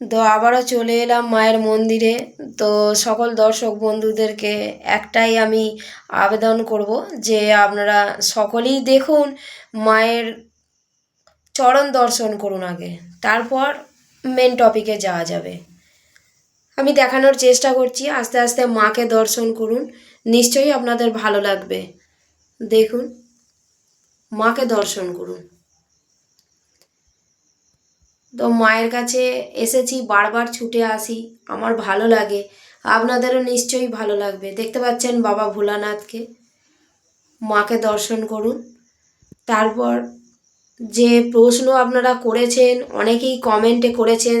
তো আবারও চলে এলাম মায়ের মন্দিরে। তো সকল দর্শক বন্ধুদেরকে একটাই আমি আবেদন করব যে আপনারা সকলেই দেখুন মায়ের চরণ দর্শন করুন আগে, তারপর মেন টপিকে যাওয়া যাবে। আমি দেখানোর চেষ্টা করছি, আস্তে আস্তে মাকে দর্শন করুন, নিশ্চয়ই আপনাদের ভালো লাগবে। দেখুন, মাকে দর্শন করুন। তো মায়ের কাছে এসেছি, বারবার ছুটে আসি। আমার ভালো লাগে। আপনাদেরও নিশ্চয়ই ভালো লাগবে। দেখতে পাচ্ছেন বাবা ভোলানাথকে। মাকে দর্শন করুন। তারপর যে প্রশ্ন আপনারা করেছেন, অনেকেই কমেন্টে করেছেন,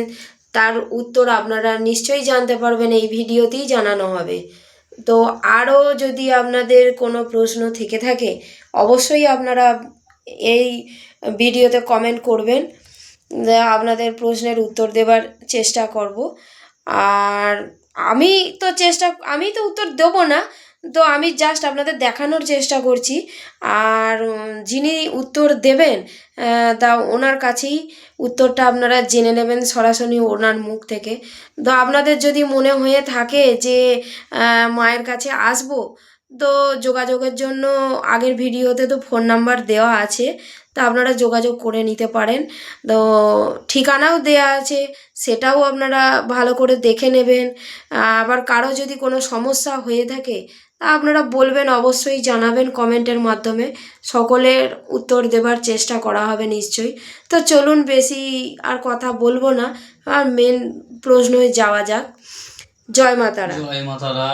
তার উত্তর আপনারা নিশ্চয়ই জানতে পারবেন, এই ভিডিওতেই জানানো হবে। তো আরও যদি আপনাদের কোনো প্রশ্ন থেকে থাকে, অবশ্যই আপনারা এই ভিডিওতে কমেন্ট করবেন। আপনাদের প্রশ্নের উত্তর দেবার চেষ্টা করব। আর আমি তো চেষ্টা, আমি তো উত্তর দেবো না, তো আমি জাস্ট আপনাদের দেখানোর চেষ্টা করছি। আর যিনি উত্তর দেবেন তা ওনার কাছেই উত্তরটা আপনারা জেনে নেবেন সরাসরি ওনার মুখ থেকে। তো আপনাদের যদি মনে হয়ে থাকে যে মায়ের কাছে আসব, তো যোগাযোগের জন্য আগের ভিডিওতে তো ফোন নাম্বার দেওয়া আছে তা আপনারা যোগাযোগ করে নিতে পারেন। তো ঠিকানাও দেওয়া আছে সেটাও আপনারা ভালো করে দেখে নেবেন। আবার কারও যদি কোনো সমস্যা হয়ে থাকে তা আপনারা বলবেন অবশ্যই জানাবেন কমেন্টের মাধ্যমে। সকলের উত্তর দেবার চেষ্টা করা হবে নিশ্চয়ই। তো চলুন বেশি আর কথা বলব না। আর মেন প্রশ্নই যাওয়া যাক। জয় মাতারা জয় মাতারা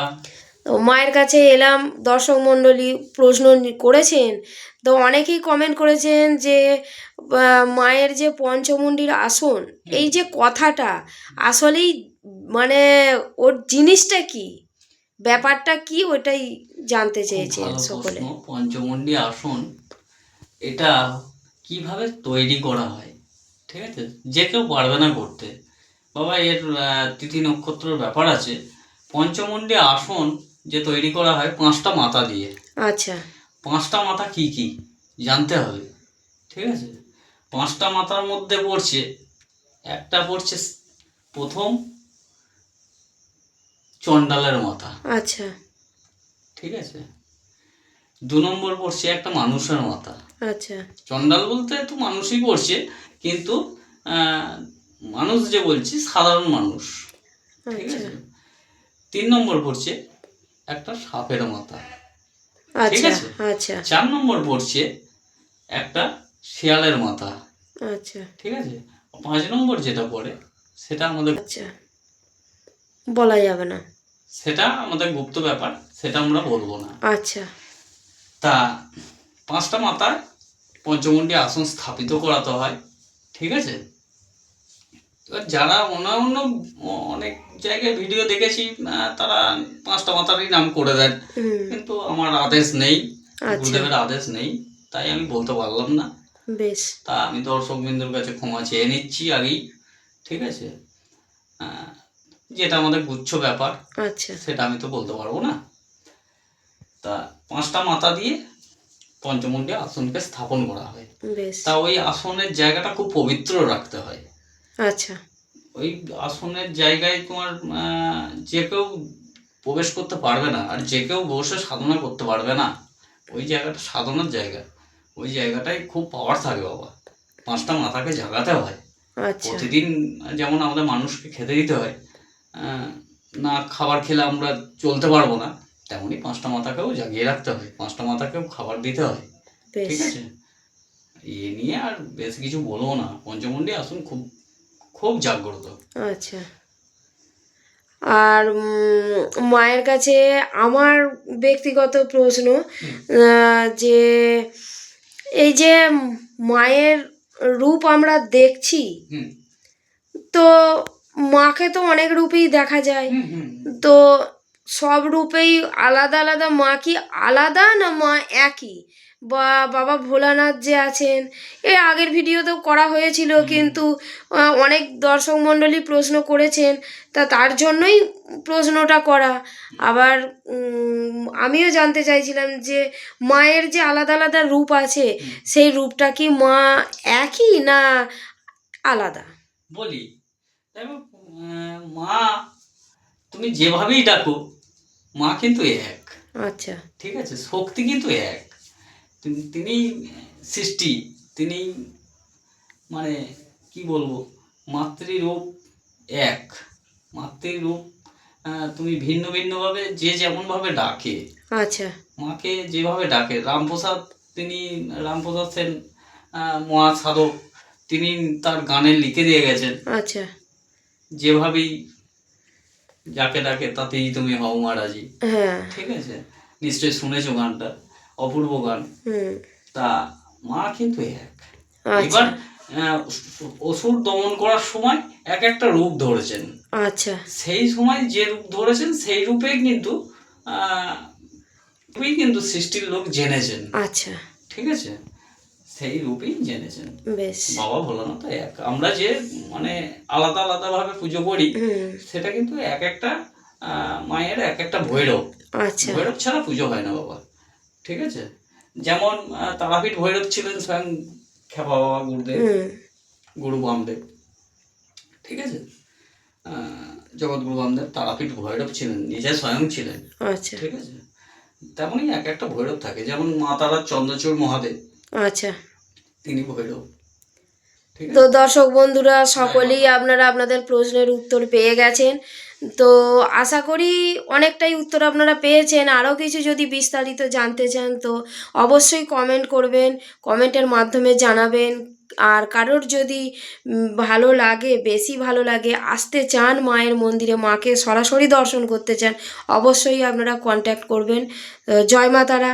তো মায়ের কাছে এলাম। দর্শক মণ্ডলী প্রশ্ন করেছেন তো অনেকেই কমেন্ট করেছেন যে মায়ের যে পঞ্চমুণ্ডির আসন এই যে কথাটা আসলেই মানে ওর জিনিসটা কি? ব্যাপারটা কি ওটাই জানতে চেয়েছেন ভালো সকলে। পঞ্চমন্ডি আসন এটা কীভাবে তৈরি করা হয়? ঠিক আছে? যে কেউ পারবে না করতে। বাবা এর তিথি নক্ষত্রের ব্যাপার আছে। পঞ্চমন্ডি আসন যে তৈরি করা হয় পাঁচটা মাথা দিয়ে। আচ্ছা। পাঁচটা মাথা কি কি? জানতে হবে। ঠিক আছে? পাঁচটা মাথার মধ্যে পড়ছে একটা পড়ছে প্রথম চণ্ডালের মাথা। আচ্ছা। ঠিক আছে? দু নম্বর পড়ছে একটা মানুষের মাথা। আচ্ছা। চণ্ডাল বলতে তো মানুষই পড়ছে কিন্তু আহ, মানুষ যে বলছি সাধারণ মানুষ। ঠিক আচ্ছা। আছে? তিন নম্বর পড়ছে একটা সাপের মাথা। আচ্ছা আছে। আচ্ছা। চার নম্বর পড়ছে একটা শিয়ালের মাথা। আচ্ছা। ঠিক আছে? পাঁচ নম্বর যেটা পড়ে সেটা আমাদের আচ্ছা। বলা যাবে না। সেটা আমাদের গুপ্ত ব্যাপার সেটা আমরা বলব না। আচ্ছা। তা পাঁচটা মাথায় পঞ্চমুণ্ডী আসন স্থাপিত করাতে হয় ঠিক আছে? যারা অন্য অন্য অনেক জায়গায় ভিডিও দেখেছি তারা পাঁচটা মাথারই নাম করে দেন। কিন্তু আমার আদেশ নেই আচ্ছা। গুরুদেবের আদেশ নেই তাই আমি বলতে পারলাম না। বেশ। তা আমি দর্শক বিন্দুর কাছে ক্ষমা চেয়ে নিচ্ছি আগেই ঠিক আছে? আহ, যেটা আমাদের গুচ্ছ ব্যাপার আচ্ছা। সেটা আমি তো বলতে পারব না। তা পাঁচটা মাথা দিয়ে পঞ্চমুণ্ডী আসনকে স্থাপন করা হয়। তা ওই আসনের জায়গাটা খুব পবিত্র রাখতে হয়। আচ্ছা। ওই আসনের জায়গায় তোমার যে কেউ প্রবেশ করতে পারবে না আর যে কেউ বসে সাধনা করতে পারবে না ওই জায়গাটা সাধনার জায়গা। ওই জায়গাটায় খুব পাওয়ার থাকে বাবা। পাঁচটা মাথাকে জাগাতে হয়। আচ্ছা। প্রতিদিন যেমন আমাদের মানুষকে খেতে দিতে হয় না খাবার খেলে আমরা চলতে পারব না তেমনই পাঁচটা মাথাকেও জাগিয়ে রাখতে হয়। পাঁচটা মাথাকেও খাবার দিতে হয়। ঠিক আছে? এ নিয়ে আর বেশ কিছু বলব না। পঞ্চমন্ডি আসুন খুব খুব জাগ্রত। আচ্ছা। আর মায়ের কাছে আমার ব্যক্তিগত প্রশ্ন যে এই যে মায়ের রূপ আমরা দেখছি তো মাকে তো অনেক রূপেই দেখা যায়। তো সব রূপেই আলাদা আলাদা মা কি আলাদা না মা একই? বা বাবা ভোলানাথ যে আছেন এর আগের ভিডিওতেও করা হয়েছিল কিন্তু অনেক দর্শক মণ্ডলী প্রশ্ন করেছেন তা তার জন্যই প্রশ্নটা করা। আবার আমিও জানতে চাইছিলাম যে মায়ের যে আলাদা আলাদা রূপ আছে সেই রূপটা কি মা একই না আলাদা? বলি মা তুমি যেভাবেই ডাকো মা কিন্তু এক। আচ্ছা। ঠিক আছে? শক্তি কিন্তু এক। তিনি- সৃষ্টি তিনি মানে কি বলব মাতৃরূপ এক। মাতৃরূপ তুমি ভিন্ন ভিন্নভাবে যে যেমনভাবে ডাকে আচ্ছা। মাকে যেভাবে ডাকে রামপ্রসাদ তিনি রামপ্রসাদ সেন মহাসাধক তিনি তার গানে লিখে দিয়ে গেছেন। আচ্ছা। যেভাবেই যাকে ডাকে তাতেই তুমি হও মারাজি হ্যাঁ। ঠিক আছে? নিশ্চয়ই শুনেছো গানটা? অপূর্ব গান। তা মা কিন্তু এক। আচ্ছা। এবার অসুর দমন করার সময় এক একটা রূপ ধরেছেন। আচ্ছা। সেই সময় যে রূপ ধরেছেন সেই রূপে কিন্তু রূপেই কিন্তু সৃষ্টির লোক জেনেছেন। আচ্ছা। ঠিক আছে? সেই রূপেই জেনেছেন। বাবা ভোলানাথ এক। আমরা যে মানে আলাদা আলাদা ভাবে পুজো করি সেটা কিন্তু এক একটা আহ, মায়ের এক একটা ভৈরব। আচ্ছা। ভৈরব ছাড়া পুজো হয় না বাবা। ঠিক আছে? যেমন তারাপীঠ ভৈরব ছিলেন স্বয়ং খেপা বাবা গুরুদেব গুরু বামদেব। ঠিক আছে? জগৎগুরু বামদেব তারাপীঠ ভৈরব ছিলেন নিজে স্বয়ং ছিলেন। আচ্ছা। ঠিক আছে? তেমনই এক একটা ভৈরব থাকে যেমন মা তারা চন্দ্রচূড় মহাদেব আচ্ছা। তিনি ভৈরব। ঠিক তো দর্শক বন্ধুরা সকলেই আপনারা আপনাদের প্রশ্নের উত্তর পেয়ে গেছেন। তো আশা করি অনেকটাই উত্তর আপনারা পেয়েছেন। আরও কিছু যদি বিস্তারিত জানতে চান তো অবশ্যই কমেন্ট করবেন কমেন্টের মাধ্যমে জানাবেন। আর কারোর যদি ভালো লাগে, বেশি ভালো লাগে, আসতে চান মায়ের মন্দিরে, মাকে সরাসরি দর্শন করতে চান, অবশ্যই আপনারা কন্ট্যাক্ট করবেন। জয় মা তারা।